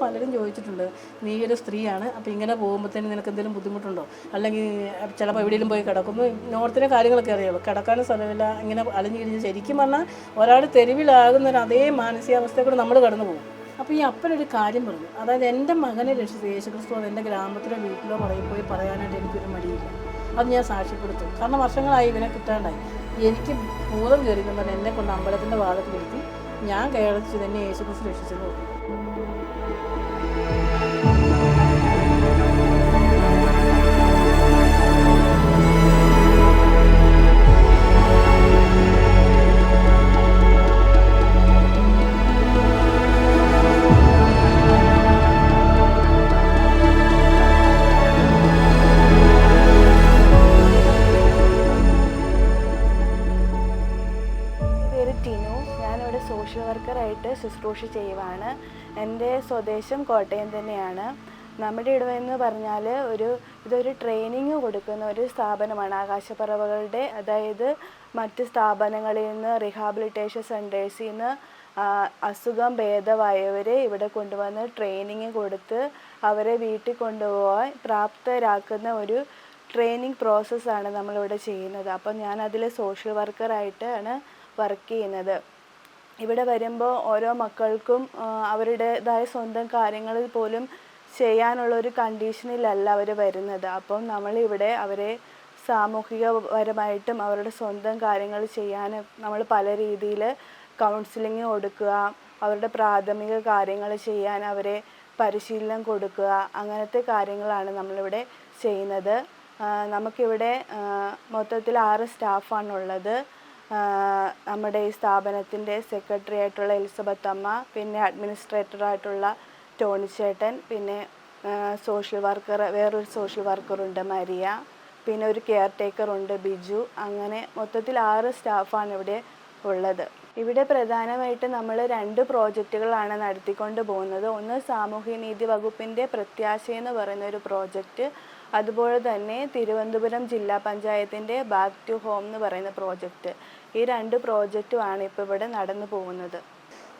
പലരും ചോദിച്ചിട്ടുണ്ട് നീ ഒരു സ്ത്രീയാണ് അപ്പോൾ ഇങ്ങനെ പോകുമ്പോഴത്തേന് നിനക്ക് എന്തെങ്കിലും ബുദ്ധിമുട്ടുണ്ടോ? അല്ലെങ്കിൽ ചിലപ്പോൾ എവിടെയെങ്കിലും പോയി കിടക്കുമ്പോൾ നോർത്തിലെ കാര്യങ്ങളൊക്കെ അറിയുള്ളൂ. കിടക്കാനും സ്ഥലമില്ല ഇങ്ങനെ അലിഞ്ഞു കിരിഞ്ഞ് ശരിക്കും പറഞ്ഞാൽ ഒരാൾ തെരുവിലാകുന്ന അതേ മാനസികാവസ്ഥയെ കൂടെ നമ്മൾ കടന്നു പോകും. അപ്പോൾ ഈ അപ്പനൊരു കാര്യം പറഞ്ഞു. അതായത് എന്റെ മകനെ രക്ഷിച്ച യേശുക്രിസ്തു അത് എന്റെ ഗ്രാമത്തിലോ വീട്ടിലോ പറയിൽ പോയി പറയാനായിട്ട് എനിക്കൊരു മടിയില്ല. അത് ഞാൻ സാക്ഷ്യപ്പെടുത്തും. കാരണം വർഷങ്ങളായി ഇവനെ കിട്ടാണ്ടായി. എനിക്ക് ഭൂതം കയറി പറഞ്ഞാൽ എന്നെ കൊണ്ട് അമ്പലത്തിന്റെ വാദത്തിലെത്തി ഞാൻ കേരളത്തിൽ തന്നെ യേശുക്രിസ്തു രക്ഷിച്ചെന്ന് പറഞ്ഞു. സ്വദേശം കോട്ടയം തന്നെയാണ്. നമ്മുടെ ഇടവെന്ന് പറഞ്ഞാൽ ഒരു ഇതൊരു ട്രെയിനിങ് കൊടുക്കുന്ന ഒരു സ്ഥാപനമാണ്. ആകാശപ്പറവകളുടെ അതായത് മറ്റ് സ്ഥാപനങ്ങളിൽ നിന്ന് റീഹാബിലിറ്റേഷൻ സെന്റേഴ്സിൽ നിന്ന് അസുഖം ഭേദമായവരെ ഇവിടെ കൊണ്ടുവന്ന് ട്രെയിനിങ് കൊടുത്ത് അവരെ വീട്ടിൽ കൊണ്ടുപോകാൻ പ്രാപ്തരാക്കുന്ന ഒരു ട്രെയിനിങ് പ്രോസസ്സാണ് നമ്മളിവിടെ ചെയ്യുന്നത്. അപ്പം ഞാൻ സോഷ്യൽ വർക്കറായിട്ടാണ് വർക്ക് ചെയ്യുന്നത്. ഇവിടെ വരുമ്പോൾ ഓരോ മക്കൾക്കും അവരുടേതായ സ്വന്തം കാര്യങ്ങളിൽ പോലും ചെയ്യാനുള്ള ഒരു കണ്ടീഷനിലല്ല അവർ വരുന്നത്. അപ്പം നമ്മളിവിടെ അവരെ സാമൂഹികപരമായിട്ടും അവരുടെ സ്വന്തം കാര്യങ്ങൾ ചെയ്യാൻ നമ്മൾ പല രീതിയിൽ കൗൺസിലിംഗ് കൊടുക്കുക അവരുടെ പ്രാഥമിക കാര്യങ്ങൾ ചെയ്യാൻ അവരെ പരിശീലനം കൊടുക്കുക അങ്ങനത്തെ കാര്യങ്ങളാണ് നമ്മളിവിടെ ചെയ്യുന്നത്. നമുക്കിവിടെ മൊത്തത്തിൽ ആറ് സ്റ്റാഫാണുള്ളത്. നമ്മുടെ ഈ സ്ഥാപനത്തിന്റെ സെക്രട്ടറി ആയിട്ടുള്ള എലിസബത്ത് അമ്മ പിന്നെ അഡ്മിനിസ്ട്രേറ്ററായിട്ടുള്ള ടോണി ചേട്ടൻ പിന്നെ സോഷ്യൽ വർക്കർ വേറൊരു സോഷ്യൽ വർക്കറുണ്ട് മരിയ പിന്നെ ഒരു കെയർ ടേക്കറുണ്ട് ബിജു അങ്ങനെ മൊത്തത്തിൽ ആറ് സ്റ്റാഫാണ് ഇവിടെ ഉള്ളത്. ഇവിടെ പ്രധാനമായിട്ട് നമ്മൾ രണ്ട് പ്രോജക്റ്റുകളാണ് നടത്തിക്കൊണ്ട് പോകുന്നത്. ഒന്ന് സാമൂഹ്യനീതി വകുപ്പിന്റെ പ്രത്യാശ എന്ന് പറയുന്ന ഒരു പ്രോജക്റ്റ് അതുപോലെ തന്നെ തിരുവനന്തപുരം ജില്ലാ പഞ്ചായത്തിന്റെ ബാക്ക് ടു ഹോം എന്ന് പറയുന്ന പ്രോജക്റ്റ് ഈ രണ്ട് പ്രോജക്റ്റുമാണ് ഇപ്പോൾ ഇവിടെ നടന്നു പോകുന്നത്.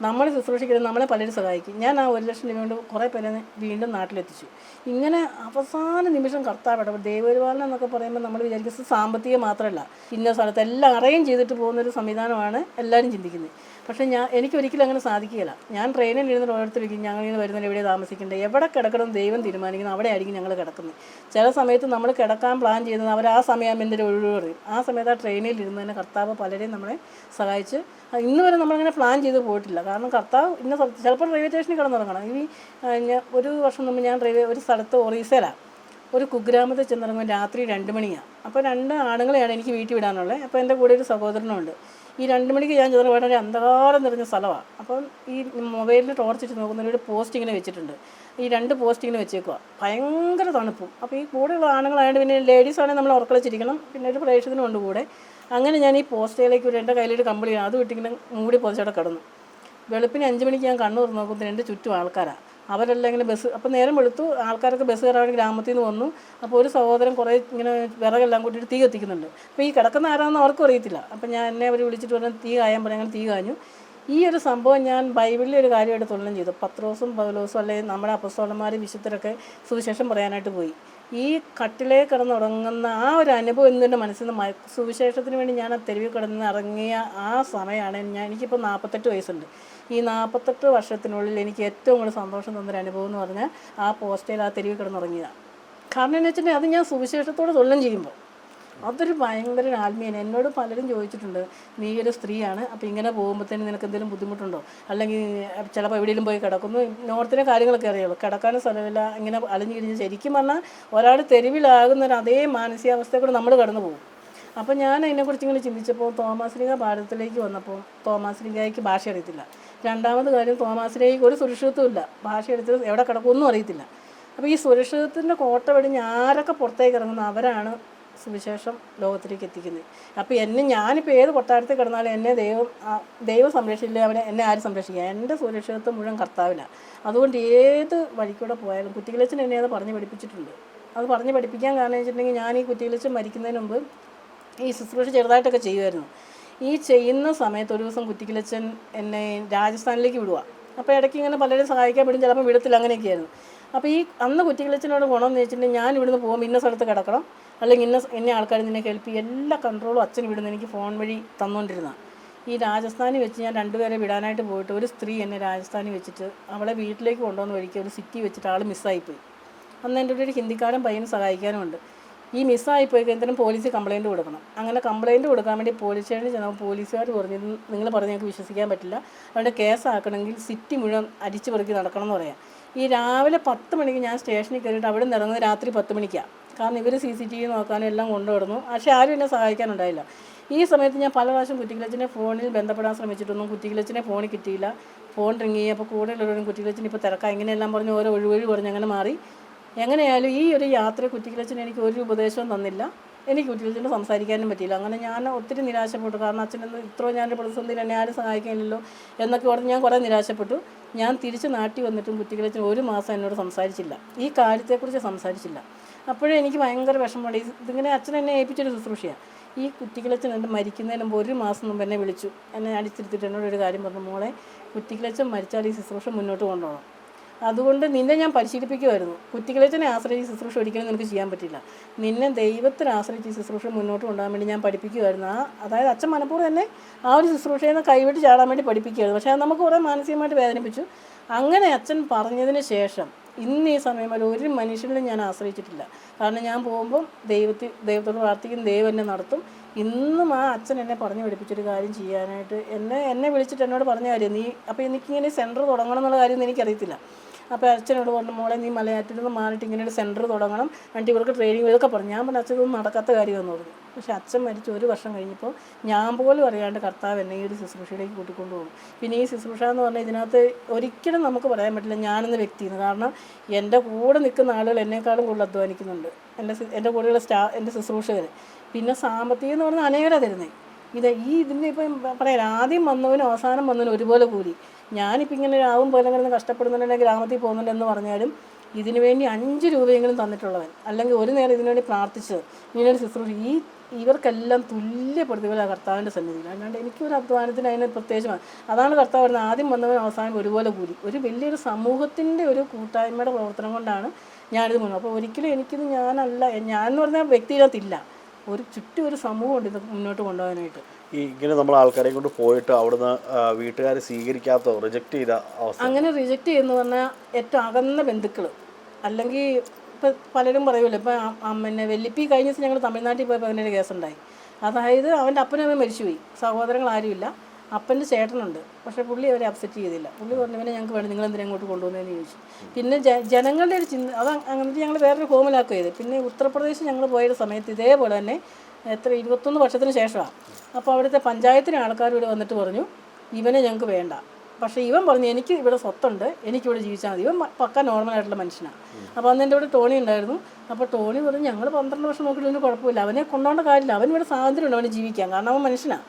നമ്മൾ ശുശ്രൂഷിക്കുന്നത് നമ്മളെ പലരും സഹായിക്കും. ഞാൻ ആ ഒരു ലക്ഷം രൂപ കൊണ്ട് കുറേ പേരെ വീണ്ടും നാട്ടിലെത്തിച്ചു. ഇങ്ങനെ അവസാന നിമിഷം കർത്താവ് ദൈവപരിപാലനം എന്നൊക്കെ പറയുമ്പോൾ നമ്മൾ വിചാരിക്കുന്നത് സാമ്പത്തികം മാത്രമല്ല. ഇന്ന സ്ഥലത്ത് എല്ലാം അറേഞ്ച് ചെയ്തിട്ട് പോകുന്നൊരു സംവിധാനമാണ് എല്ലാവരും ചിന്തിക്കുന്നത്. പക്ഷേ ഞാൻ എനിക്ക് ഒരിക്കലും അങ്ങനെ സാധിക്കുകയില്ല. ഞാൻ ട്രെയിനിൽ ഇരുന്നിട്ട് ഓരോരുത്തരിക്കും ഞങ്ങൾ ഇങ്ങനെ വരുന്നതിൽ എവിടെ താമസിക്കേണ്ടത്? എവിടെ കിടക്കണം? ദൈവം തീരുമാനിക്കുന്നത് അവിടെ ആയിരിക്കും ഞങ്ങൾ കിടക്കുന്നത്. ചില സമയത്ത് നമ്മൾ കിടക്കാൻ പ്ലാൻ ചെയ്യുന്നത് അവർ ആ സമയം എന്റെ ഒഴിവ് പറയും. ആ സമയത്ത് ആ ട്രെയിനിൽ ഇരുന്ന് തന്നെ കർത്താവ് പലരെയും നമ്മളെ സഹായിച്ച് ഇന്ന് വരെ നമ്മളങ്ങനെ പ്ലാൻ ചെയ്ത് പോയിട്ടില്ല. കാരണം കർത്താവ് ഇന്ന ചിലപ്പോൾ റെയിൽവേ സ്റ്റേഷനിൽ കിടന്നുറങ്ങണം ഞാൻ- ഒരു വർഷം മുമ്പ് ഞാൻ റെയിൽവേ ഒരു സ്ഥലത്ത് ഒറീസയിലാണ് ഒരു കുഗ്രാമത്തിൽ ചെന്നിറങ്ങുമ്പോൾ രാത്രി രണ്ട് മണിയാണ് അപ്പോൾ രണ്ട് ആണുങ്ങളെയാണ് എനിക്ക് വീട്ടിൽ വിടാനുള്ളത്. അപ്പോൾ എന്റെ കൂടെ ഒരു സഹോദരനുണ്ട് ഈ രണ്ട് മണിക്ക് ഞാൻ ചെന്ന് വളരെ അന്ധകാരം നിറഞ്ഞ സ്ഥലമാണ് അപ്പം ഈ മൊബൈലിൽ ടോർച്ചിട്ട് നോക്കുന്ന ഒരു പോസ്റ്റ് ഇങ്ങനെ വെച്ചിട്ടുണ്ട്. ഈ രണ്ട് പോസ്റ്റിങ്ങിനെ വെച്ചേക്കുക ഭയങ്കര തണുപ്പും. അപ്പോൾ ഈ കൂടെയുള്ള ആണുങ്ങളായതുകൊണ്ട് പിന്നെ ലേഡീസ് ആണെങ്കിൽ നമ്മൾ ഉറക്കളിച്ചിരിക്കണം പിന്നെ ഒരു പ്രേക്ഷകനും കൊണ്ട് കൂടെ. അങ്ങനെ ഞാൻ ഈ പോസ്റ്റിലേക്ക് ഒരു എന്റെ കയ്യിലൊരു കമ്പിളി അത് വിട്ടിങ്ങനെ മൂടി പൊതിച്ചവിടെ കിടന്നു. വെളുപ്പിന് അഞ്ച് മണിക്ക് ഞാൻ കണ്ണൂർ നോക്കുന്നതിന് എന്റെ ചുറ്റും ആൾക്കാരാണ് അവരെല്ലാം ഇങ്ങനെ ബസ് അപ്പോൾ നേരം വെളുത്തു ആൾക്കാരൊക്കെ ബസ് കയറാൻ വേണ്ടി ഗ്രാമത്തിൽ നിന്ന് വന്നു. അപ്പോൾ ഒരു സഹോദരൻ കുറേ ഇങ്ങനെ വിറകെല്ലാം കൂട്ടിയിട്ട് തീ കത്തിക്കുന്നുണ്ട്. അപ്പോൾ ഈ കിടക്കുന്ന ആരാണെന്ന് അവർക്കും അറിയത്തില്ല. അപ്പോൾ ഞാൻ എന്നെ അവർ വിളിച്ചിട്ട് പറഞ്ഞു തീ കായാൻ പറഞ്ഞു അങ്ങനെ തീ കാഞ്ഞു. ഈ ഒരു സംഭവം ഞാൻ ബൈബിളിലെ ഒരു കാര്യമായിട്ട് തുലനം ചെയ്തു. പത്രോസും പൗലോസും അല്ലെങ്കിൽ നമ്മുടെ അപ്പസ്തോളന്മാരും വിശുദ്ധരൊക്കെ സുവിശേഷം പറയാനായിട്ട് പോയി. ഈ കട്ടിലേ കിടന്നുറങ്ങുന്ന ആ ഒരു അനുഭവം ഇന്ന് എന്റെ മനസ്സിൽ നിന്ന് സുവിശേഷത്തിന് വേണ്ടി ഞാൻ ആ തെരുവിൽ കിടന്ന് ഇറങ്ങിയ ആ സമയമാണ് ഞാൻ എനിക്കിപ്പോൾ നാൽപ്പത്തെട്ട് വയസ്സുണ്ട്. ഈ നാൽപ്പത്തെട്ട് വർഷത്തിനുള്ളിൽ എനിക്ക് ഏറ്റവും കൂടുതൽ സന്തോഷം തന്നൊരു അനുഭവം എന്ന് പറഞ്ഞാൽ ആ പോസ്റ്റയിൽ ആ തെരുവിൽ കിടന്നുറങ്ങിയതാണ്. കാരണം എന്ന് വെച്ചിട്ടുണ്ടെങ്കിൽ അത് ഞാൻ സുവിശേഷത്തോട് തൊള്ളം ചെയ്യുമ്പോൾ അതൊരു ഭയങ്കര ആത്മീയന. എന്നോട് പലരും ചോദിച്ചിട്ടുണ്ട് നീ ഒരു സ്ത്രീയാണ് അപ്പോൾ ഇങ്ങനെ പോകുമ്പോഴത്തേന് നിനക്ക് എന്തെങ്കിലും ബുദ്ധിമുട്ടുണ്ടോ? അല്ലെങ്കിൽ ചിലപ്പോൾ എവിടെയെങ്കിലും പോയി കിടക്കുന്നു. നോർത്തിലെ കാര്യങ്ങളൊക്കെ അറിയുള്ളൂ കിടക്കാനും സ്ഥലമില്ല ഇങ്ങനെ അലഞ്ഞിരിഞ്ഞ് ശരിക്കും പറഞ്ഞാൽ ഒരാൾ തെരുവിലാകുന്ന ഒരു അതേ മാനസികാവസ്ഥയെ കൂടെ നമ്മൾ കടന്നു പോകും. അപ്പോൾ ഞാൻ അതിനെക്കുറിച്ച് ഇങ്ങനെ ചിന്തിച്ചപ്പോൾ തോമാശ്രീക ഭാരതത്തിലേക്ക് വന്നപ്പോൾ തോമാശ്രീകയ്ക്ക് ഭാഷ അറിയത്തില്ല. രണ്ടാമത് കാര്യം തോമാശ്രീകയ്ക്ക് ഒരു സുരക്ഷിതത്വം ഇല്ല. ഭാഷ എടുത്ത് എവിടെ കിടക്കുമെന്നും അറിയത്തില്ല. അപ്പോൾ ഈ സുരക്ഷിതത്തിന്റെ കോട്ട വെടിഞ്ഞ് ആരൊക്കെ പുറത്തേക്ക് ഇറങ്ങുന്ന അവരാണ് സുവിശേഷം ലോകത്തിലേക്ക് എത്തിക്കുന്നത് അപ്പോൾ എന്നെ ഞാനിപ്പോൾ ഏത് കൊട്ടാരത്തിൽ കിടന്നാലും എന്നെ ദൈവം ദൈവം സംരക്ഷിക്കില്ല അവനെ എന്നെ ആരും സംരക്ഷിക്കുക എന്റെ സുരക്ഷിതത്വം മുഴുവൻ കർത്താവിലാണ് അതുകൊണ്ട് ഏത് വഴിക്കൂടെ പോയാലും കുറ്റികളച്ചൻ എന്നെ അത് പറഞ്ഞ് പഠിപ്പിച്ചിട്ടുണ്ട്. അത് പറഞ്ഞ് പഠിപ്പിക്കാൻ കാരണം വെച്ചിട്ടുണ്ടെങ്കിൽ ഞാൻ ഈ കുറ്റികളച്ചൻ മരിക്കുന്നതിന് മുമ്പ് ഈ ശുശ്രൂഷ ചെറുതായിട്ടൊക്കെ ചെയ്യുമായിരുന്നു. ഈ ചെയ്യുന്ന സമയത്ത് ഒരു ദിവസം കുറ്റികളച്ചൻ എന്നെ രാജസ്ഥാനിലേക്ക് വിടുക അപ്പോൾ ഇടയ്ക്ക് ഇങ്ങനെ പലരും സഹായിക്കാൻ പറ്റും. ചിലപ്പോൾ വിടത്തില്ല. അങ്ങനെയൊക്കെയായിരുന്നു. അപ്പോൾ ഈ അന്ന് കുറ്റികളിച്ചനോട് എന്ന് വെച്ചിട്ടുണ്ടെങ്കിൽ ഞാൻ ഇവിടുന്ന് പോകുമ്പോൾ ഇന്ന സ്ഥലത്ത് കിടക്കണം. അല്ലെങ്കിൽ ഇന്ന ഇന്ന ആൾക്കാർ നിന്നെ ഹെൽപ്പ് ചെയ്യും. എല്ലാ കൺട്രോളും അച്ഛൻ ഇവിടുന്ന് എനിക്ക് ഫോൺ വഴി തന്നുകൊണ്ടിരുന്നതാണ് ഈ രാജസ്ഥാനിൽ വെച്ച് ഞാൻ രണ്ടുപേരെ വിടാനായിട്ട് പോയിട്ട് ഒരു സ്ത്രീ എന്നെ രാജസ്ഥാനിൽ വെച്ചിട്ട് അവളെ വീട്ടിലേക്ക് കൊണ്ടുവന്ന് വഴിക്ക് ഒരു സിറ്റി വെച്ചിട്ട് ആൾ മിസ്സായിപ്പോയി അന്ന് എന്റെ ഒരു ഹിന്ദിക്കാരൻ പയ്യനെ സഹായിക്കാനുമുണ്ട് ഈ മിസ്സായി പോയി കഴിഞ്ഞാൽ പോലീസ് കംപ്ലയിന്റ് കൊടുക്കണം? അങ്ങനെ കംപ്ലയിന്റ് കൊടുക്കാൻ വേണ്ടി പോലീസ് സ്റ്റേഷനിൽ ചെന്നപ്പോൾ പോലീസുകാർ പറഞ്ഞു നിങ്ങൾ പറഞ്ഞ് ഞങ്ങൾക്ക് വിശ്വസിക്കാൻ പറ്റില്ല. അവരുടെ കേസാക്കണമെങ്കിൽ സിറ്റി മുഴുവൻ അരിച്ചു പെറുക്കി നടക്കണം എന്ന് പറയാം. ഈ രാവിലെ പത്ത് മണിക്ക് ഞാൻ സ്റ്റേഷനിൽ കയറിയിട്ട് അവിടെ നിന്ന് ഇറങ്ങുന്നത് രാത്രി പത്ത് മണിക്കാണ് കാരണം ഇവർ സി സി ടി വി നോക്കാനും എല്ലാം കൊണ്ടുവരുന്നു. പക്ഷേ ആരും എന്നെ സഹായിക്കാനുണ്ടായില്ല. ഈ സമയത്ത് ഞാൻ പല പ്രാവശ്യം കുറ്റിക്കിലച്ചിനെ ഫോണിൽ ബന്ധപ്പെടാൻ ശ്രമിച്ചിട്ടൊന്നും കുറ്റിക്കിലച്ചിനെ ഫോണിൽ കിട്ടിയില്ല. ഫോൺ റിങ് ചെയ്യുക അപ്പോൾ കൂടുതലുള്ളവരും കുറ്റിക്കിലച്ചിന് ഇപ്പോൾ തിരക്കാം. ഇങ്ങനെയെല്ലാം പറഞ്ഞ് ഓരോ ഒഴിവഴി പറഞ്ഞ് അങ്ങനെ മാറി. എങ്ങനെയായാലും ഈ ഒരു യാത്ര കുറ്റിക്കിലച്ചൻ എനിക്ക് ഒരു ഉപദേശവും തന്നില്ല. എനിക്ക് കുറ്റിക്കിലച്ചന് സംസാരിക്കാനും പറ്റിയില്ല. അങ്ങനെ ഞാൻ ഒത്തിരി നിരാശപ്പെട്ടു. കാരണം അച്ഛനൊന്നും ഇത്രയും ഞാൻ പ്രതിസന്ധിയിൽ എന്നെ ആരും സഹായിക്കാനില്ലല്ലോ എന്നൊക്കെ പറഞ്ഞ് ഞാൻ കുറേ നിരാശപ്പെട്ടു. ഞാൻ തിരിച്ച് നാട്ടിൽ വന്നിട്ടും കുറ്റിക്കിലച്ചൻ ഒരു മാസം എന്നോട് സംസാരിച്ചില്ല. ഈ കാര്യത്തെക്കുറിച്ച് സംസാരിച്ചില്ല. അപ്പോഴേ എനിക്ക് ഭയങ്കര വിഷമമുണ്ട് ഇത് ഇതിങ്ങനെ അച്ഛൻ എന്നെ ഏൽപ്പിച്ചൊരു ശുശ്രൂഷയാണ് ഈ കുറ്റിക്കിളച്ചൻ എന്റെ മരിക്കുന്നതിന് മുമ്പ് ഒരു മാസം മുമ്പ് എന്നെ വിളിച്ചു. എന്നെ അടിച്ചിരുത്തിട്ട് എന്നോട് ഒരു കാര്യം പറഞ്ഞു മോളെ കുറ്റിക്കിളച്ചൻ മരിച്ചാൽ ഈ ശുശ്രൂഷ മുന്നോട്ട് കൊണ്ടുപോകണം. അതുകൊണ്ട് നിന്നെ ഞാൻ പരിശീലിപ്പിക്കുമായിരുന്നു. കുറ്റികളച്ചനെ ആശ്രയിച്ച് ശുശ്രൂഷ ഒരിക്കലും നിനക്ക് ചെയ്യാൻ പറ്റില്ല. നിന്നെ ദൈവത്തിന് ആശ്രയിച്ച് ശുശ്രൂഷ മുന്നോട്ട് കൊണ്ടുപോകാൻ വേണ്ടി ഞാൻ പഠിപ്പിക്കുമായിരുന്നു. ആ അതായത് അച്ഛൻ മനഃപൂർവം തന്നെ ആ ഒരു ശുശ്രൂഷയിൽ നിന്ന് കൈവിട്ട് ചാടാൻ വേണ്ടി പഠിപ്പിക്കുകയായിരുന്നു പക്ഷേ അത് നമുക്ക് കുറേ മാനസികമായിട്ട് വേദനിപ്പിച്ചു. അങ്ങനെ അച്ഛൻ പറഞ്ഞതിന് ശേഷം ഇന്ന് ഈ സമയം വരെ ഒരു മനുഷ്യനും ഞാൻ ആശ്രയിച്ചിട്ടില്ല. കാരണം ഞാൻ പോകുമ്പോൾ ദൈവത്തിൽ ദൈവത്തോട് പ്രാർത്ഥിക്കും ദൈവം എന്നെ നടത്തും. ഇന്നും ആ അച്ഛൻ എന്നെ പറഞ്ഞു പഠിപ്പിച്ചൊരു കാര്യം ചെയ്യാനായിട്ട് എന്നെ എന്നെ വിളിച്ചിട്ട് എന്നോട് പറഞ്ഞ കാര്യം നീ അപ്പോൾ എനിക്കിങ്ങനെ സെന്റർ തുടങ്ങണം എന്നുള്ള കാര്യം എനിക്കറിയത്തില്ല. അപ്പോൾ അച്ഛനോട് പറഞ്ഞു മോളെ നീ മലയാറ്റിൽ നിന്ന് മാറിയിട്ട് ഇങ്ങനെ ഒരു സെന്റർ തുടങ്ങണം. എന്നിട്ട് ഇവർക്ക് ട്രെയിനിങ് ഇതൊക്കെ പറഞ്ഞു. ഞാൻ പറഞ്ഞു അച്ഛൻ ഇതൊന്നും നടക്കാത്ത കാര്യമെന്ന് പറഞ്ഞു. പക്ഷേ അച്ഛൻ മരിച്ച് ഒരു വർഷം കഴിഞ്ഞപ്പോൾ ഞാൻ പോലും അറിയാണ്ട് കർത്താവ് എന്നെ ഈ ഒരു ശുശ്രൂഷയിലേക്ക് കൂട്ടിക്കൊണ്ടു പോകും. പിന്നെ ഈ ശുശ്രൂഷ എന്ന് പറഞ്ഞാൽ ഇതിനകത്ത് ഒരിക്കലും നമുക്ക് പറയാൻ പറ്റില്ല ഞാനെന്ന വ്യക്തിയെന്ന്. കാരണം എന്റെ കൂടെ നിൽക്കുന്ന ആളുകൾ എന്നെക്കാളും കൂടുതൽ അധ്വാനിക്കുന്നുണ്ട്. എന്റെ എന്റെ കൂടെയുള്ള സ്റ്റാ എന്റെ ശുശ്രൂഷകർ പിന്നെ സാമ്പത്തികം എന്ന് പറഞ്ഞാൽ അനേകര തരുന്നത് ഇത് ഈ ഇതിന്റെ ഇപ്പം പറയാം ആദ്യം വന്നവനും അവസാനം വന്നവനും ഒരുപോലെ കൂലി ഞാനിപ്പോൾ ഇങ്ങനെ രാവും പോലെ കിടന്ന് കഷ്ടപ്പെടുന്നുണ്ടെങ്കിൽ ഗ്രാമത്തിൽ പോകുന്നുണ്ടെന്ന് പറഞ്ഞാലും ഇതിനു വേണ്ടി അഞ്ച് രൂപയെങ്കിലും തന്നിട്ടുള്ളവൻ അല്ലെങ്കിൽ ഒരു നേരം ഇതിനു വേണ്ടി പ്രാർത്ഥിച്ചത്. ഇങ്ങനൊരു ശുശ്രൂഷ ഈ ഇവർക്കെല്ലാം തുല്യ പ്രതിഫല കർത്താവിന്റെ സന്നിധിയിൽ. അല്ലാണ്ട് എനിക്കൊരു അധ്വാനത്തിന് അതിന് പ്രത്യേകിച്ച് മാ- അതാണ് കർത്താവ് പറയുന്നത് ആദ്യം വന്നവൻ അവസാനം ഒരുപോലെ കൂലി ഒരു വലിയൊരു സമൂഹത്തിന്റെ ഒരു കൂട്ടായ്മയുടെ പ്രവർത്തനം കൊണ്ടാണ് ഞാനിത് മുന്നോട്ട്. അപ്പോൾ ഒരിക്കലും എനിക്കിത് ഞാനല്ല ഞാൻ എന്ന് പറഞ്ഞാൽ വ്യക്തിയിലത്തില്ല ഒരു ചുറ്റും ഒരു സമൂഹമുണ്ട് ഇത് മുന്നോട്ട് കൊണ്ടുപോകാനായിട്ട്. ഈ ഇങ്ങനെ നമ്മൾ ആൾക്കാരെ കൊണ്ട് പോയിട്ട് അവിടുന്ന് വീട്ടുകാരെ സ്വീകരിക്കാത്ത റിജക്റ്റ് ചെയ്ത അവസ്ഥ? അങ്ങനെ റിജക്റ്റ് ചെയ്യുന്ന പറഞ്ഞാൽ ഏറ്റവും അകന്ന ബന്ധുക്കൾ അല്ലെങ്കിൽ ഇപ്പം പലരും പറയുമല്ലോ ഇപ്പം പിന്നെ വെല്ലിപ്പി കഴിഞ്ഞ ദിവസം ഞങ്ങൾ തമിഴ്നാട്ടിൽ പോയപ്പോൾ അങ്ങനെ ഒരു കേസുണ്ടായി അതായത് അവന്റെ അപ്പനും അമ്മയും മരിച്ചുപോയി. സഹോദരങ്ങൾ ആരുമില്ല അപ്പന്റെ ചേട്ടനുണ്ട്. പക്ഷേ പുള്ളി അവരെ അപ്സെറ്റ് ചെയ്തില്ല. പുള്ളി പറഞ്ഞു പിന്നെ ഞങ്ങൾക്ക് വേണം നിങ്ങൾ എന്തിനാ ഇങ്ങോട്ട് കൊണ്ടുവന്നതെന്ന് ചോദിച്ചു. പിന്നെ ജനങ്ങളുടെ ഒരു ചിന്ത അത് അങ്ങനെ ഞങ്ങൾ വേറൊരു ഹോമിലാക്കുക ചെയ്ത്. പിന്നെ ഉത്തർപ്രദേശ് ഞങ്ങൾ പോയ സമയത്ത് ഇതേപോലെ തന്നെ എത്ര ഇരുപത്തൊന്ന് വർഷത്തിന് ശേഷമാണ് അപ്പോൾ അവിടുത്തെ പഞ്ചായത്തിലെ ആൾക്കാർ ഇവിടെ വന്നിട്ട് പറഞ്ഞു ഇവനെ ഞങ്ങൾക്ക് വേണ്ട. പക്ഷേ ഇവൻ പറഞ്ഞു എനിക്ക് ഇവിടെ സ്വത്തുണ്ട്. എനിക്കിവിടെ ജീവിച്ചാൽ മതി. ഇവൻ പക്ക നോർമലായിട്ടുള്ള മനുഷ്യനാണ് അപ്പോൾ അന്ന് എന്റെ ഇവിടെ ടോണി ഉണ്ടായിരുന്നു. അപ്പോൾ ടോണി പറഞ്ഞു ഞങ്ങൾ പന്ത്രണ്ട് വർഷം നോക്കിയിട്ട് കുഴപ്പമില്ല. അവനെ കൊണ്ടുപോകേണ്ട കാര്യമില്ല. അവൻ ഇവിടെ സ്വാതന്ത്ര്യമുണ്ട്. അവന് ജീവിക്കാൻ കാരണം അവൻ മനുഷ്യനാണ്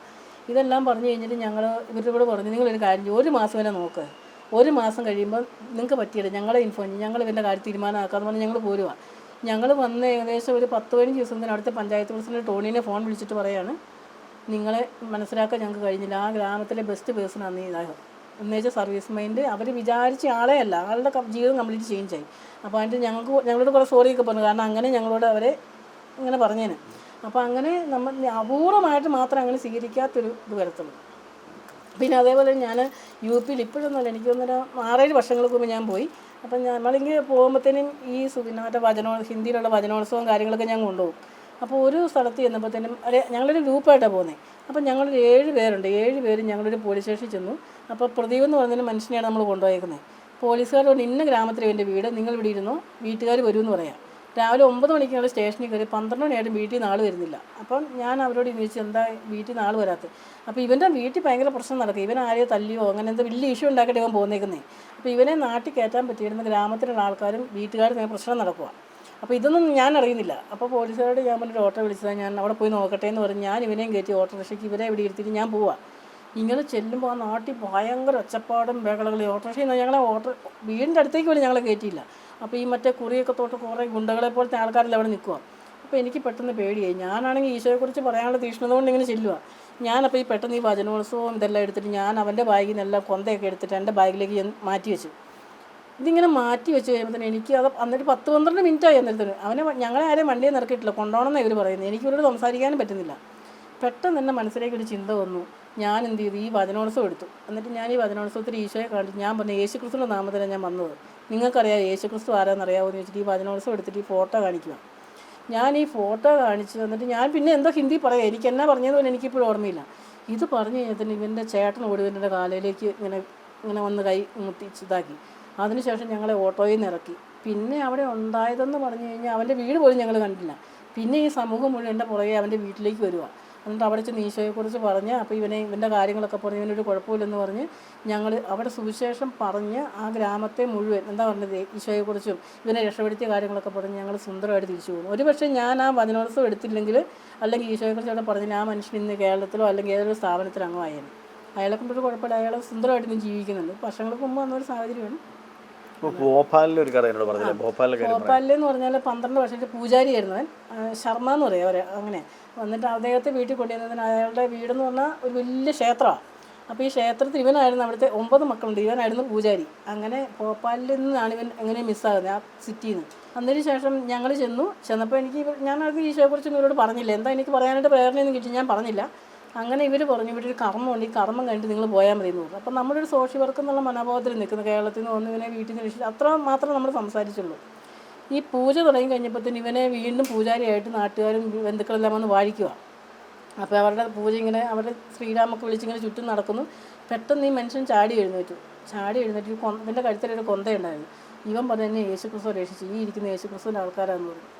ഇതെല്ലാം പറഞ്ഞു കഴിഞ്ഞിട്ട് ഞങ്ങൾ ഇവരുടെ കൂടെ പറഞ്ഞു നിങ്ങളൊരു കാര്യം ഒരു മാസം വരെ നോക്ക്. ഒരു മാസം കഴിയുമ്പോൾ നിങ്ങൾക്ക് പറ്റിയില്ല ഞങ്ങളെ ഇൻഫോം ചെയ്യും ഞങ്ങൾ ഇവരുടെ കാര്യം തീരുമാനമാക്കാന്ന് പറഞ്ഞ് ഞങ്ങൾ പോരുക ഞങ്ങൾ വന്ന് ഏകദേശം ഒരു പത്ത് പതിനഞ്ച് ദിവസത്തിന് അടുത്ത പഞ്ചായത്ത് പ്രസിഡന്റ് ടോണിനെ ഫോൺ വിളിച്ചിട്ട് പറയാണ് നിങ്ങളെ മനസ്സിലാക്കാൻ ഞങ്ങൾക്ക് കഴിഞ്ഞില്ല ആ ഗ്രാമത്തിലെ ബെസ്റ്റ് പേഴ്സണാണ് ഈ എന്ന് എന്നുവെച്ചാൽ സർവീസ് മൈൻഡ് അവർ വിചാരിച്ച ആളെ അല്ല ആളുടെ ജീവിതം കംപ്ലീറ്റ് ചേഞ്ച് ആയി. അപ്പോൾ അതിന്റെ ഞങ്ങൾക്ക് ഞങ്ങളോട് കുറേ സോറിയൊക്കെ പറഞ്ഞു കാരണം അങ്ങനെ ഞങ്ങളോട് അവരെ ഇങ്ങനെ പറഞ്ഞേന്. അപ്പോൾ അങ്ങനെ നമ്മൾ അപൂർവമായിട്ട് മാത്രം അങ്ങനെ സ്വീകരിക്കാത്തൊരു ഇത് വരത്തുള്ളൂ പിന്നെ അതേപോലെ ഞാൻ യു പിയിൽ ഇപ്പോഴൊന്നുമല്ല എനിക്ക് ഒന്നൊരു ആറേഴ് വർഷങ്ങൾക്ക് മുമ്പ് ഞാൻ പോയി. അപ്പം നമ്മളിങ്ങനെ പോകുമ്പോഴത്തേനും ഈ സു- പിന്നെ മറ്റേ വചനോ ഹിന്ദിയിലുള്ള വചനോത്സവം കാര്യങ്ങളൊക്കെ ഞാൻ കൊണ്ടുപോകും. അപ്പോൾ ഒരു സ്ഥലത്ത് ചെന്നപ്പോഴത്തേനും ഒരു ഞങ്ങളൊരു ഗ്രൂപ്പായിട്ടാണ് പോകുന്നത് അപ്പം ഞങ്ങളൊരു ഏഴ് പേരുണ്ട്. ഏഴ് പേര് ഞങ്ങളൊരു പോലീസ് സ്റ്റേഷനിൽ ചെന്നു. അപ്പോൾ പ്രദീപ് എന്ന് പറയുന്നൊരു മനുഷ്യനെയാണ് നമ്മൾ കൊണ്ടുപോയേക്കുന്നത് പോലീസുകാരോട് ഇന്ന ഗ്രാമത്തിലെ എന്റെ വീട് നിങ്ങൾ ഇവിടെ ഇരുന്നോ വീട്ടുകാർ വരുമെന്ന് പറയാം. രാവിലെ ഒമ്പത് മണിക്ക് ഞങ്ങൾ സ്റ്റേഷനിൽ കയറി പന്ത്രണ്ട് മണിയായിട്ട് വീട്ടിൽ ആൾ വരുന്നില്ല. അപ്പം ഞാൻ അവരോട് ചോദിച്ചു എന്താ വീട്ടിൽ ആൾ വരാത്തത്? അപ്പോൾ ഇവന്റെ വീട്ടിൽ ഭയങ്കര പ്രശ്നം നടക്കും ഇവൻ ആരെയോ തല്ലിയോ അങ്ങനെ എന്താ വലിയ ഇഷ്യൂ ഉണ്ടാക്കിയിട്ട് ഇവൻ പോകുന്നേക്കുന്നേ അപ്പോൾ ഇവനെ നാട്ടിൽ കയറ്റാൻ പറ്റിയിരുന്ന ഗ്രാമത്തിലുള്ള ആൾക്കാരും വീട്ടുകാരും ഇങ്ങനെ പ്രശ്നം നടക്കുക അപ്പോൾ ഇതൊന്നും ഞാൻ അറിയുന്നില്ല. അപ്പോൾ പോലീസുകാരോട് ഞാൻ പറഞ്ഞൊരു ഓട്ടോ വിളിച്ചതാണ് ഞാൻ അവിടെ പോയി നോക്കട്ടെ എന്ന് പറഞ്ഞ് ഞാൻ ഇവനെയും കയറ്റി ഓട്ടോറിക്ഷയ്ക്ക് ഇവരെ ഇവിടെ ഇരുത്തിയിട്ട് ഞാൻ പോവാം. ഇങ്ങനെ ചെല്ലുമ്പോൾ ആ നാട്ടിൽ ഭയങ്കര ഒച്ചപ്പാടും ബഹളകളും ഓട്ടോറിക്ഷയിൽ നിന്ന് ഞങ്ങളെ ഓട്ടോ വീടിന്റെ അടുത്തേക്ക് പോലും ഞങ്ങളെ കയറ്റിയില്ല. അപ്പോൾ ഈ മറ്റേ കുറിയൊക്കെ തൊട്ട് കുറേ ഗുണ്ടകളെ പോലത്തെ ആൾക്കാരെല്ലാം അവിടെ നിൽക്കുക അപ്പോൾ എനിക്ക് പെട്ടെന്ന് പേടിയായി. ഞാനാണെങ്കിൽ ഈശോയെക്കുറിച്ച് പറയാനുള്ള തീഷ്ണത കൊണ്ട് ഇങ്ങനെ ചെല്ലുക ഞാനപ്പോൾ ഈ പെട്ടെന്ന് ഈ വചനോത്സവം ഇതെല്ലാം എടുത്തിട്ട് ഞാൻ അവന്റെ ബാഗിൽ നിന്നെല്ലാം കൊന്തയൊക്കെ എടുത്തിട്ട് എന്റെ ബാഗിലേക്ക് മാറ്റി വെച്ചു. ഇതിങ്ങനെ മാറ്റി വെച്ച് കഴിയുമ്പോൾ എനിക്ക് അത് എന്നിട്ട് പത്ത് പന്ത്രണ്ട് മിനിറ്റ് ആയി എന്നിട്ട് അവനെ ഞങ്ങളെ ആരെയും വണ്ടിയെ നിറക്കിയിട്ടില്ല കൊണ്ടുപോകണമെന്ന് ഇവർ പറയുന്നത്. എനിക്ക് ഇവരോട് സംസാരിക്കാനും പറ്റുന്നില്ല. പെട്ടെന്ന് തന്നെ മനസ്സിലേക്ക് ഒരു ചിന്ത വന്നു. ഞാൻ എന്ത് ചെയ്തു? ഈ വചനോത്സവം എടുത്തു. എന്നിട്ട് ഞാൻ ഈ വചനോത്സവത്തിൽ ഈശോയെ കാണിച്ചു ഞാൻ പറഞ്ഞു യേശു ക്രിസ്തുവിന്റെ നാമത്തിലാണ് ഞാൻ വന്നത്. നിങ്ങൾക്കറിയാം യേശു ക്രിസ്തു ആരാന്നറിയാമോ എന്ന് വെച്ചിട്ട് ഈ വചനോത്സവം എടുത്തിട്ട് ഈ ഫോട്ടോ കാണിക്കുക. ഞാൻ ഈ ഫോട്ടോ കാണിച്ചു തന്നിട്ട് ഞാൻ പിന്നെ എന്തോ ഹിന്ദി പറയാം. എനിക്ക് എന്നാ പറഞ്ഞതെന്ന് എനിക്കിപ്പോഴും ഓർമ്മയില്ല. ഇത് പറഞ്ഞു കഴിഞ്ഞതിന് ഇവന്റെ ചേട്ടൻ ഓടി കാലയിലേക്ക് ഇങ്ങനെ ഇങ്ങനെ വന്ന് കൈ മുട്ടിച്ച് ഇതാക്കി. അതിനുശേഷം ഞങ്ങളെ ഓട്ടോയിൽ നിന്ന് ഇറക്കി. പിന്നെ അവിടെ ഉണ്ടായതെന്ന് പറഞ്ഞു കഴിഞ്ഞാൽ അവന്റെ വീട് പോലും ഞങ്ങൾ കണ്ടില്ല. പിന്നെ ഈ സമൂഹം മുഴുവൻ എന്റെ പുറകെ അവന്റെ വീട്ടിലേക്ക് വരിക എന്നിട്ട് അവിടെ ചെന്ന് ഈശോയെക്കുറിച്ച് പറഞ്ഞ് അപ്പോൾ ഇവനെ ഇവന്റെ കാര്യങ്ങളൊക്കെ പറഞ്ഞ് ഇവനൊരു കുഴപ്പമില്ലെന്ന് പറഞ്ഞ് ഞങ്ങൾ അവിടെ സുവിശേഷം പറഞ്ഞ് ആ ഗ്രാമത്തെ മുഴുവൻ എന്താ പറഞ്ഞത് ഈശോയെക്കുറിച്ചും ഇവനെ രക്ഷപ്പെടുത്തിയ കാര്യങ്ങളൊക്കെ പറഞ്ഞ് ഞങ്ങൾ സുന്ദരമായിട്ട് തിരിച്ചു പോകുന്നു. ഒരു പക്ഷേ ഞാൻ ആ വചനോത്സവം എടുത്തില്ലെങ്കിൽ അല്ലെങ്കിൽ ഈശോയെക്കുറിച്ച് അവിടെ പറഞ്ഞില്ല ആ മനുഷ്യൻ ഇന്ന് കേരളത്തിലോ അല്ലെങ്കിൽ ഏതൊരു സ്ഥാപനത്തിലോ അങ്ങ് ആയേനെ. അയാളെ കൊണ്ടൊരു കുഴപ്പമില്ല. അയാൾ സുന്ദരമായിട്ട് ഇന്ന് ജീവിക്കുന്നുണ്ട്. വർഷങ്ങൾക്ക് മുമ്പ് വന്നൊരു സാഹചര്യമാണ്. ഭോപ്പാലിലെ ഒരു കഥ എന്നോട് പറഞ്ഞില്ലേ? ഭോപ്പാലിലെ കാര്യം പറയാം. ഭോപ്പാലിൽ എന്ന് പറഞ്ഞാൽ പന്ത്രണ്ട് വർഷത്തെ പൂജാരിയായിരുന്നു അവൻ. ശർമ്മ എന്ന് പറയാം അവരെ. അങ്ങനെ. വന്നിട്ട് അദ്ദേഹത്തെ വീട്ടിൽ കൊണ്ടുവന്നതിന് അയാളുടെ വീടെന്ന് പറഞ്ഞാൽ ഒരു വലിയ ക്ഷേത്രമാണ്. അപ്പോൾ ഈ ക്ഷേത്രത്തിൽ ഇവനായിരുന്നു അവിടുത്തെ ഒമ്പത് മക്കളുണ്ട്. ഇവനായിരുന്നു പൂജാരി. അങ്ങനെ ഭോപ്പാലിൽ നിന്നാണ് ഇവൻ എങ്ങനെ മിസ്സാകുന്നത് ആ സിറ്റിയിൽ നിന്ന് അന്നതിന് ശേഷം ഞങ്ങൾ ചെന്നു. ചെന്നപ്പോൾ എനിക്ക് ഞാനത് ഈശോയെക്കുറിച്ചൊന്നും ഇവരോട് പറഞ്ഞില്ല. എന്താ എനിക്ക് പറയാനായിട്ട് പ്രേരണയൊന്നും കിട്ടി ഞാൻ പറഞ്ഞില്ല. അങ്ങനെ ഇവർ പറഞ്ഞു ഇവിടെ ഒരു കർമ്മമുണ്ട് ഈ കർമ്മം കഴിഞ്ഞിട്ട് നിങ്ങൾ പോയാൽ മതി എന്ന് പറഞ്ഞു. അപ്പം നമ്മളൊരു സോഷ്യൽ വർക്ക് എന്നുള്ള മനോഭാവത്തിൽ നിൽക്കുന്ന കേരളത്തിൽ നിന്ന് വന്ന് ഇവനെ വീട്ടിൽ നിന്ന് രക്ഷിച്ചു അത്ര മാത്രമേ നമ്മൾ സംസാരിച്ചുള്ളൂ. ഈ പൂജ തുടങ്ങി കഴിഞ്ഞപ്പോഴത്തേന് ഇവനെ വീണ്ടും പൂജാരിയായിട്ട് നാട്ടുകാരും ബന്ധുക്കളെല്ലാം വന്ന് വാഴിക്കുക അപ്പോൾ അവരുടെ പൂജ ഇങ്ങനെ അവരുടെ ശ്രീരാമൊക്കെ വിളിച്ചിങ്ങനെ ചുറ്റും നടക്കുന്നു. പെട്ടെന്ന് ഈ മനുഷ്യൻ ചാടി എഴുന്നേറ്റു. ചാടി എഴുന്നേറ്റ് കൊ ഇവന്റെ കഴുത്തിലൊരു കൊന്തയുണ്ടായിരുന്നു. ഇവൻ പറഞ്ഞു യേശു ക്രിസ്തു ഈ ഇരിക്കുന്ന യേശു ക്രിസ്തുവിന്റെ ആൾക്കാരാണെന്ന് പറഞ്ഞു.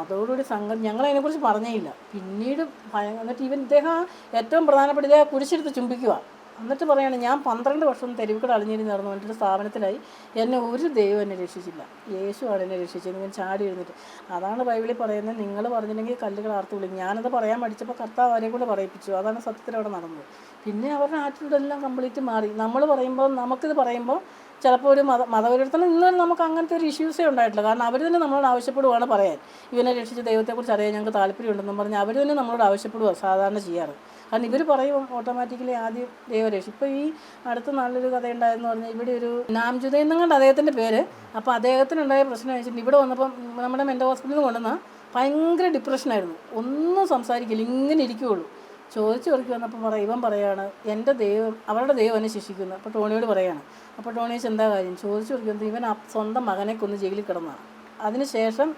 അതോടുകൂടി സംഘം ഞങ്ങളതിനെക്കുറിച്ച് പറഞ്ഞേയില്ല പിന്നീട് ഭയ- എന്നിട്ട് ഇവൻ ഇദ്ദേഹം ഏറ്റവും പ്രധാനപ്പെട്ട ഇദ്ദേഹം കുരിശെടുത്ത് ചുംബിക്കുക എന്നിട്ട് പറയാണ് ഞാൻ പന്ത്രണ്ട് വർഷം തെരുവുകൾ അളിഞ്ഞിരുന്നായിരുന്നു എന്റെ സ്ഥാപനത്തിലായി. എന്നെ ഒരു ദൈവം എന്നെ രക്ഷിച്ചില്ല. യേശുവാണ് എന്നെ രക്ഷിച്ചത്. ഞാൻ ചാടി എഴുന്നിട്ട് അതാണ് ബൈബിളിൽ പറയുന്നത്. നിങ്ങൾ പറഞ്ഞില്ലെങ്കിൽ കല്ലുകൾ ആർത്തു വിളിക്കും. ഞാനത് പറയാൻ പഠിച്ചപ്പോൾ കർത്താവ് അവരെ കൂടെ പറയിപ്പിച്ചു. അതാണ് സത്യത്തിൽ അവിടെ നടന്നത്. പിന്നെ അവരുടെ ആറ്റിറ്റ്യൂഡ് എല്ലാം കംപ്ലീറ്റ് മാറി. നമ്മൾ പറയുമ്പോൾ നമുക്കിത് പറയുമ്പോൾ ചിലപ്പോൾ ഒരു മത മതപരിവർത്തനം ഇന്നുവരെ നമുക്ക് അങ്ങനത്തെ ഒരു ഇഷ്യൂസേ ഉണ്ടായിട്ടില്ല. കാരണം അവർ തന്നെ നമ്മളോട് ആവശ്യപ്പെടുവാണ് പറയാൻ. ഇവനെ രക്ഷിച്ച ദൈവത്തെക്കുറിച്ച് അറിയാൻ ഞങ്ങൾക്ക് താല്പര്യമുണ്ടെന്നും പറഞ്ഞ് അവർ തന്നെ നമ്മളോട് ആവശ്യപ്പെടുക സാധാരണ ചെയ്യാറ്. കാരണം ഇവർ പറയും ഓട്ടോമാറ്റിക്കലി ആദ്യം ദേവരേഷ് ഇപ്പോൾ ഈ അടുത്ത നല്ലൊരു കഥ ഉണ്ടായെന്ന് പറഞ്ഞാൽ ഇവിടെ ഒരു നാംജുദ എന്നുകൊണ്ട് അദ്ദേഹത്തിന്റെ പേര്. അപ്പോൾ അദ്ദേഹത്തിനുണ്ടായ പ്രശ്നം വെച്ചിട്ട് ഇവിടെ വന്നപ്പം നമ്മുടെ മെന്റൽ ഹോസ്പിറ്റലിൽ കൊണ്ടുവന്ന ഭയങ്കര ഡിപ്രഷനായിരുന്നു ഒന്നും സംസാരിക്കില്ല ഇങ്ങനെ ഇരിക്കുകയുള്ളൂ ചോദിച്ചു ചോദിച്ചു വന്നപ്പോൾ പറയും ഇവൻ പറയാണ് എന്റെ ദൈവം അവരുടെ ദൈവം എന്നെ ശിക്ഷിക്കുന്നു. അപ്പോൾ ടോണിയോട് പറയാണ്. അപ്പോൾ ടോണി ചോദിച്ചു എന്താ കാര്യം? ചോദിച്ചു ചോദിക്കുന്നത് ഇവൻ സ്വന്തം മകനെ കൊന്ന് ജയിലിൽ കിടന്നതാണ് അതിനുശേഷം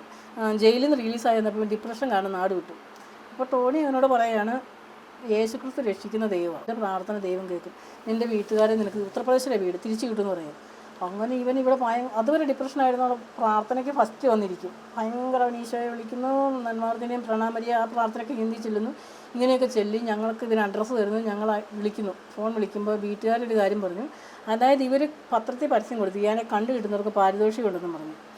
ജയിലിൽ നിന്ന് റിലീസായി വന്നപ്പോൾ ഡിപ്രഷൻ കാരണം നാട് വിട്ടു. അപ്പോൾ ടോണി അവനോട് പറയാണ് യേശുക്രിസ്തു രക്ഷിക്കുന്ന ദൈവം എന്റെ പ്രാർത്ഥന ദൈവം കേൾക്കും. നിന്റെ വീട്ടുകാരെ നിനക്ക് ഉത്തർപ്രദേശിലെ വീട് തിരിച്ചു കിട്ടുമെന്ന് പറയും. അങ്ങനെ ഇവൻ ഇവിടെ ഭയ അതുവരെ ഡിപ്രഷനായിരുന്നു പ്രാർത്ഥനയ്ക്ക് ഫസ്റ്റ് വന്നിരിക്കും. ഭയങ്കര അവൻ ഈശോയെ വിളിക്കുന്നു നന്മാർദ്ദിനെയും പ്രണാമരിയെ ആ പ്രാർത്ഥനയ്ക്ക് ഹിന്ദി ചെല്ലുന്നു. ഇങ്ങനെയൊക്കെ ചെല്ലി ഞങ്ങൾക്ക് ഇതിന് അഡ്രസ്സ് തരുന്നു. ഞങ്ങൾ വിളിക്കുന്നു. ഫോൺ വിളിക്കുമ്പോൾ വീട്ടുകാരുടെ കാര്യം പറഞ്ഞു. അതായത് ഇവർ പത്രത്തിൽ പരസ്യം കൊടുത്തു. ഇയാളെ കണ്ടു കിട്ടുന്നവർക്ക് പാരിതോഷികം ഉണ്ടെന്ന് പറഞ്ഞു.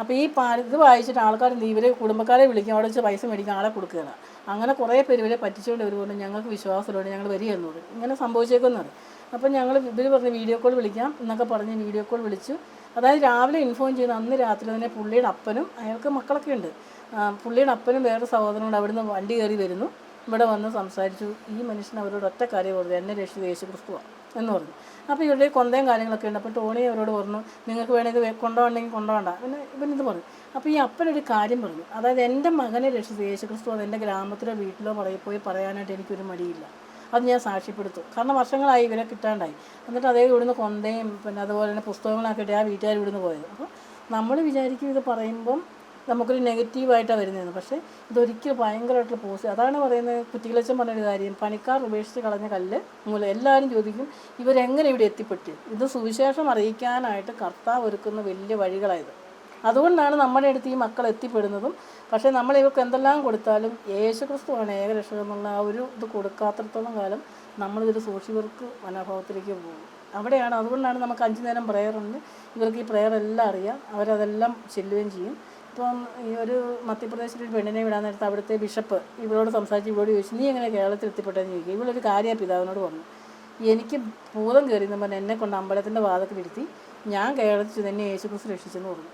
അപ്പോൾ ഈ പാ ഇത് വായിച്ചിട്ട് ആൾക്കാർ ഇവരെ കുടുംബക്കാരെ വിളിക്കും. അവിടെ വെച്ച് പൈസ മേടിക്കാൻ ആളെ കൊടുക്കുകയാണ്. അങ്ങനെ കുറേ പേര് ഇവരെ പറ്റിച്ചുകൊണ്ട് പറഞ്ഞു ഞങ്ങൾക്ക് വിശ്വാസമുണ്ട് ഞങ്ങൾ വരികയെന്ന് പറയും ഇങ്ങനെ സംഭവിച്ചേക്കുന്നത് അപ്പോൾ അപ്പം ഞങ്ങൾ ഇവർ പറഞ്ഞ് വീഡിയോ കോൾ വിളിക്കാം എന്നൊക്കെ പറഞ്ഞ് വീഡിയോ കോൾ വിളിച്ചു. അതായത് രാവിലെ ഇൻഫോം ചെയ്യുന്ന അന്ന് രാത്രി തന്നെ പുള്ളിയുടെ അപ്പനും അയാൾക്ക് മക്കളൊക്കെ ഉണ്ട്. പുള്ളിയുടെ അപ്പനും വേറെ സഹോദരനോട് അവിടുന്ന് വണ്ടി കയറി വരുന്നു. ഇവിടെ വന്ന് സംസാരിച്ചു. ഈ മനുഷ്യൻ അവരോട് ഒറ്റ കാര്യം പറഞ്ഞു എന്നെ രക്ഷിത് യേശു ക്രിസ്തുവാണ് എന്ന് പറഞ്ഞു. അപ്പോൾ ഇവരുടെ കൊന്തയും കാര്യങ്ങളൊക്കെ ഉണ്ട്. അപ്പോൾ ടോണി അവരോട് പറഞ്ഞു നിങ്ങൾക്ക് വേണമെങ്കിൽ ഇത് കൊണ്ടുപോകണമെങ്കിൽ കൊണ്ടുപോകണ്ട. പിന്നെ ഇവനിത് പറഞ്ഞു. അപ്പോൾ ഈ അപ്പനൊരു കാര്യം പറഞ്ഞു. അതായത് എന്റെ മകനെ രക്ഷിച്ചു യേശു ക്രിസ്തു അത് എന്റെ ഗ്രാമത്തിലോ വീട്ടിലോ പറയും പോയി പറയാനായിട്ട് എനിക്കൊരു മടിയില്ല. അത് ഞാൻ സാക്ഷ്യപ്പെടുത്തു. കാരണം വർഷങ്ങളായി ഇവരെ കിട്ടാണ്ടായി. എന്നിട്ട് അതേ ഇവിടുന്ന് കൊന്തയും പിന്നെ അതുപോലെ തന്നെ പുസ്തകങ്ങളൊക്കെ ആ വീട്ടുകാർ ഇവിടുന്ന് പോയത്. അപ്പോൾ നമ്മൾ വിചാരിക്കും ഇത് പറയുമ്പം നമുക്കൊരു നെഗറ്റീവായിട്ടാണ് വരുന്നതെന്ന്. പക്ഷേ ഇതൊരിക്കലും ഭയങ്കരമായിട്ടുള്ള പോസിറ്റീവ് അതാണ് പറയുന്നത് കുറ്റികളച്ചൻ പറഞ്ഞൊരു കാര്യം. പണിക്കാർ ഉപേക്ഷിച്ച് കളഞ്ഞ കല്ല് മൂലം എല്ലാവരും ചോദിക്കും ഇവരെങ്ങനെ ഇവിടെ എത്തിപ്പെട്ടു? ഇത് സുവിശേഷം അറിയിക്കാനായിട്ട് കർത്താവ് ഒരുക്കുന്ന വലിയ വഴികളായത് അതുകൊണ്ടാണ് നമ്മുടെ അടുത്ത് ഈ മക്കൾ എത്തിപ്പെടുന്നതും. പക്ഷേ നമ്മൾ ഇവർക്ക് എന്തെല്ലാം കൊടുത്താലും യേശുക്രിസ്തുവാണ് ഏകരക്ഷകം എന്നുള്ള ആ ഒരു ഇത് കൊടുക്കാത്തടത്തോളം കാലം നമ്മളിതൊരു സൂക്ഷിവർക്ക് വർക്ക് മനോഭാവത്തിലേക്ക് പോകും. അവിടെയാണ് അതുകൊണ്ടാണ് നമുക്ക് അഞ്ചു നേരം പ്രയറുണ്ട് ഇവർക്ക് ഈ പ്രയർ എല്ലാം അറിയാം. അവരതെല്ലാം ചെല്ലുകയും ചെയ്യും. ഇപ്പം ഈ ഒരു മധ്യപ്രദേശിൽ ഒരു പെണ്ണിനെ വിടാൻ നേരത്ത് അവിടുത്തെ ബിഷപ്പ് ഇവളോട് സംസാരിച്ച് ഇവളോട് ചോദിച്ചു നീ എങ്ങനെ കേരളത്തിൽ എത്തിപ്പെട്ടെന്ന് ചോദിക്കും ഇവളൊരു കാര്യ പിതാവിനോട് പറഞ്ഞു. എനിക്ക് ഭൂതം കയറി എന്ന് പറഞ്ഞ് എന്നെ കൊണ്ട് അമ്പലത്തിന്റെ വാദത്തിലിരുത്തി ഞാൻ കേരളത്തിൽ തന്നെ യേശു ക്രിസ്തു രക്ഷിച്ചെന്ന് പറഞ്ഞു.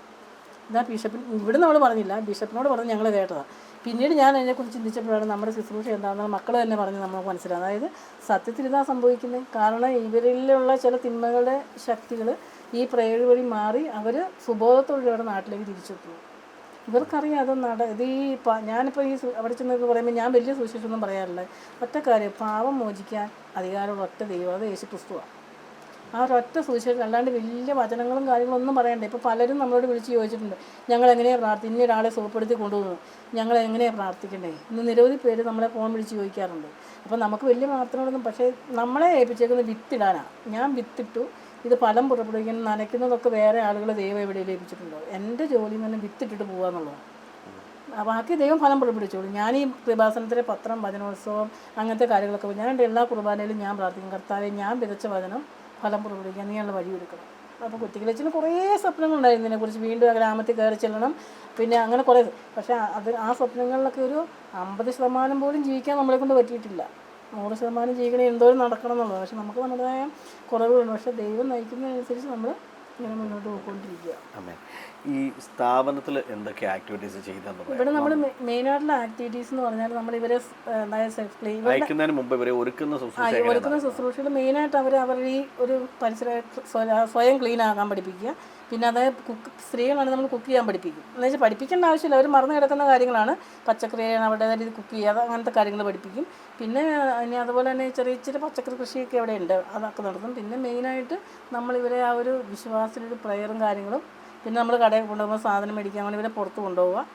ഇതാ ബിഷപ്പിന് ഇവിടെ നമ്മൾ പറഞ്ഞില്ല. ബിഷപ്പിനോട് പറഞ്ഞ് ഞങ്ങൾ കേട്ടതാണ് പിന്നീട് ഞാൻ അതിനെക്കുറിച്ച് ചിന്തിച്ചപ്പോഴാണ് നമ്മുടെ ശുശ്രൂഷ എന്താണെന്ന് മക്കൾ തന്നെ പറഞ്ഞ് നമുക്ക് മനസ്സിലാവും അതായത് സത്യത്തിൽ ഇതാ സംഭവിക്കുന്നത് കാരണം ഇവരിലുള്ള ചില തിന്മകളുടെ ശക്തികൾ ഈ പ്രേയർ വഴി മാറി അവർ സുബോധത്തോടെ നാട്ടിലേക്ക് തിരിച്ചെത്തുന്നു ഇവർക്കറിയാം അത് നട ഇത് ഈ ഞാനിപ്പോൾ ഈ അവിടെ ചെന്നൊക്കെ പറയുമ്പോൾ ഞാൻ വലിയ സുവിശേഷമൊന്നും പറയാറില്ല. ഒറ്റ കാര്യം പാവം മോചിക്കാൻ അധികാരമുള്ള ഒറ്റ ദൈവം അത് യേശു ക്രിസ്തുവാണ് ആ ഒരൊറ്റ സുവിശേഷം അല്ലാണ്ട് വലിയ വചനങ്ങളും കാര്യങ്ങളും ഒന്നും പറയണ്ട. ഇപ്പോൾ പലരും നമ്മളോട് വിളിച്ച് ചോദിച്ചിട്ടുണ്ട് ഞങ്ങൾ എങ്ങനെയാണ് പ്രാർത്ഥി ഇന്ന ഒരാളെ സുഖപ്പെടുത്തി കൊണ്ടുപോകുന്നു ഞങ്ങൾ എങ്ങനെയാണ് പ്രാർത്ഥിക്കണ്ടേ? ഇന്ന് നിരവധി പേര് നമ്മളെ ഫോൺ വിളിച്ച് ചോദിക്കാറുണ്ട്. അപ്പോൾ നമുക്ക് വലിയ പ്രാർത്ഥനകളൊന്നും പക്ഷേ നമ്മളെ ഏൽപ്പിച്ചേക്കുന്നത് വിത്തിടാനാണ് ഞാൻ വിത്തിട്ടു ഇത് ഫലം പുറപ്പെടുവിക്കുന്ന നനയ്ക്കുന്നതൊക്കെ വേറെ ആളുകൾ ദൈവം എവിടെ ലഭിച്ചിട്ടുണ്ടോ എന്റെ ജോലി തന്നെ വിത്തിട്ടിട്ട് പോകുക എന്നുള്ളതാണ്. ബാക്കി ദൈവം ഫലം പുറപ്പെടുവിച്ചോളൂ. ഞാൻ ഈ കൃപാസനത്തിലെ പത്രം വചനോത്സവം അങ്ങനത്തെ കാര്യങ്ങളൊക്കെ ഞാൻ എന്റെ എല്ലാ കുർബാനയിലും ഞാൻ പ്രാർത്ഥിക്കും. കർത്താവെ ഞാൻ വിതച്ച വചനം ഫലം പുറപ്പെടുവിക്കാൻ വഴി എടുക്കണം അപ്പോൾ കുട്ടികളച്ചിന് കുറേ സ്വപ്നങ്ങളുണ്ടായിരുന്നു ഇതിനെക്കുറിച്ച് വീണ്ടും ആ ഗ്രാമത്തിൽ കയറി ചെല്ലണം. പിന്നെ അങ്ങനെ കുറേ. പക്ഷേ അത് ആ സ്വപ്നങ്ങളിലൊക്കെ ഒരു അമ്പത് ശതമാനം പോലും ജീവിക്കാൻ നമ്മളെ കൊണ്ട് പറ്റിയിട്ടില്ല. നൂറ് ശതമാനം ജീവിക്കണം എന്തോരം നടക്കണം എന്നുള്ളത്. പക്ഷെ നമുക്ക് നമ്മുടേതായ കുറവുകളുണ്ട്. പക്ഷെ ദൈവം നയിക്കുന്നതിനനുസരിച്ച് നമ്മൾ ഇങ്ങനെ മുന്നോട്ട് പോയിക്കൊണ്ടിരിക്കുക. അമ്മേ ഈ സ്ഥാപനത്തിൽ എന്തൊക്കെ ആക്ടിവിറ്റീസ് ചെയ്തെന്ന് ഇവിടെ നമ്മൾ മെയിനായിട്ടുള്ള ആക്ടിവിറ്റീസ് എന്ന് പറഞ്ഞാൽ നമ്മൾ ഇവരെ അയക്കുന്നതിന് മുമ്പ് ഇവരെ ഒരുക്കുന്ന ശുശ്രൂഷ ഒരുക്കുന്ന ശുശ്രൂഷയിൽ മെയിനായിട്ട് അവർ അവർ ഈ ഒരു പരിസരം സ്വയം ക്ലീൻ ആകാൻ പഠിപ്പിക്കുക. പിന്നെ അതായത് കുക്ക് സ്ത്രീകളാണ് നമ്മൾ കുക്ക് ചെയ്യാൻ പഠിപ്പിക്കും. എന്ന് വെച്ചാൽ പഠിപ്പിക്കേണ്ട ആവശ്യമില്ല. അവർ മറന്നു കിടക്കുന്ന കാര്യങ്ങളാണ്. പച്ചക്കറിയാണ് അവിടെ രീതി കുക്ക് ചെയ്യുക. അങ്ങനത്തെ കാര്യങ്ങൾ പഠിപ്പിക്കും. പിന്നെ ഇനി അതുപോലെ തന്നെ ചെറിയ ചെറിയ പച്ചക്കറി കൃഷിയൊക്കെ അവിടെ ഉണ്ട്. അതൊക്കെ നടത്തും. പിന്നെ മെയിനായിട്ട് നമ്മളിവരെ ആ ഒരു വിശ്വാസത്തിലൊരു പ്രയറും കാര്യങ്ങളും പിന്നെ നമ്മൾ കടയിൽ കൊണ്ടുപോകുമ്പോൾ സാധനം മേടിക്കാൻ വേണ്ടി ഇവരെ പുറത്ത് കൊണ്ടുപോവുക.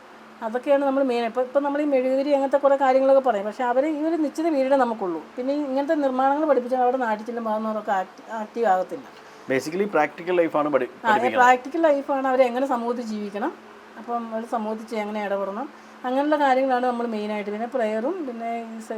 അതൊക്കെയാണ് നമ്മൾ മെയിൻ ഇപ്പോൾ ഇപ്പം നമ്മൾ ഈ മെഴുകുതിരി അങ്ങനത്തെ കുറേ കാര്യങ്ങളൊക്കെ പറയും. പക്ഷേ അവർ ഈ ഒരു നിശ്ചിത വീടിനെ നമുക്കുള്ളൂ. പിന്നെ ഇങ്ങനത്തെ നിർമ്മാണങ്ങൾ പഠിപ്പിച്ചാൽ അവിടെ നാട്ടിൽ ചെല്ലുമ്പോൾ അതൊന്നും ആക്റ്റീവ് ആകത്തില്ല. ബേസിക്കലി പ്രാക്ടിക്കൽ ലൈഫാണ് പ്രാക്ടിക്കൽ ലൈഫാണ് അവർ എങ്ങനെ സമൂഹത്തിൽ ജീവിക്കണം. അപ്പം അവർ സമൂഹത്തിൽ എങ്ങനെ ഇടപെടണം. അങ്ങനെയുള്ള കാര്യങ്ങളാണ് നമ്മൾ മെയിനായിട്ട് പിന്നെ പ്രയറും പിന്നെ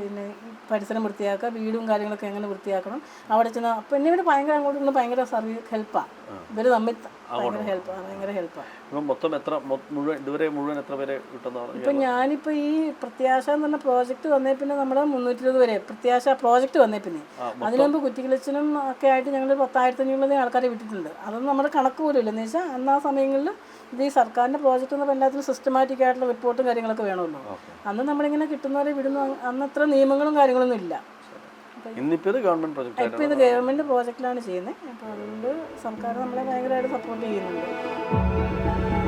പിന്നെ പരിസരം വൃത്തിയാക്കുക വീടും കാര്യങ്ങളൊക്കെ എങ്ങനെ വൃത്തിയാക്കണം അവിടെ ചെന്ന് അപ്പം എന്നെ ഇവർ ഭയങ്കര അങ്ങോട്ട് ഭയങ്കര സർവീസ് ഹെൽപ്പാണ് ഇവർ തമ്മിൽ ത- ഞാനിപ്പോ ഹെൽപ്പാണ് ഭയങ്കര ഹെൽപ്പാണ് ഇപ്പം മൊത്തം എത്ര മൊ- മുഴുവൻ ഇതുവരെ മുഴുവൻ എത്ര പേരെ കിട്ടുന്ന പറഞ്ഞു ഇപ്പം ഞാനിപ്പോൾ ഈ പ്രത്യാശ എന്ന് പറഞ്ഞ പ്രോജക്റ്റ് വന്നേ പിന്നെ നമ്മുടെ മുന്നൂറ്റി ഇരുപത് വരെ പ്രത്യാശ പ്രോജക്റ്റ് വന്നേ പിന്നെ. അതിനുമ്പ് കുറ്റിക്കിളച്ചിനും ഒക്കെ ആയിട്ട് ഞങ്ങൾ പത്തായിരത്തി അഞ്ഞൂറ് ആൾക്കാരെ വിട്ടിട്ടുണ്ട്. അതൊന്നും നമ്മുടെ കണക്ക് പോലും ഇല്ല. എന്ന് വെച്ചാൽ അന്ന് ആ സമയങ്ങളിൽ ഇത് ഈ സർക്കാരിന്റെ പ്രോജക്റ്റ് എന്ന് പറഞ്ഞാൽ എല്ലാത്തിനും സിസ്റ്റമാറ്റിക് ആയിട്ടുള്ള റിപ്പോർട്ടും കാര്യങ്ങളൊക്കെ വേണമല്ലോ. അന്ന് നമ്മളിങ്ങനെ കിട്ടുന്നവരെ വിടുന്നു അന്ന് അത്ര നിയമങ്ങളും കാര്യങ്ങളൊന്നും ഇല്ല. ഇന്നിപ്പോൾ ഇത് ഗവൺമെന്റ് ആണ് ഇപ്പോൾ ഇത് പ്രോജക്റ്റ് പ്രോജക്റ്റിലാണ് ചെയ്യുന്നത്. അപ്പോൾ അതുകൊണ്ട് സർക്കാർ നമ്മളെ ഭയങ്കരമായിട്ട് സപ്പോർട്ട് ചെയ്യുന്നുണ്ട്.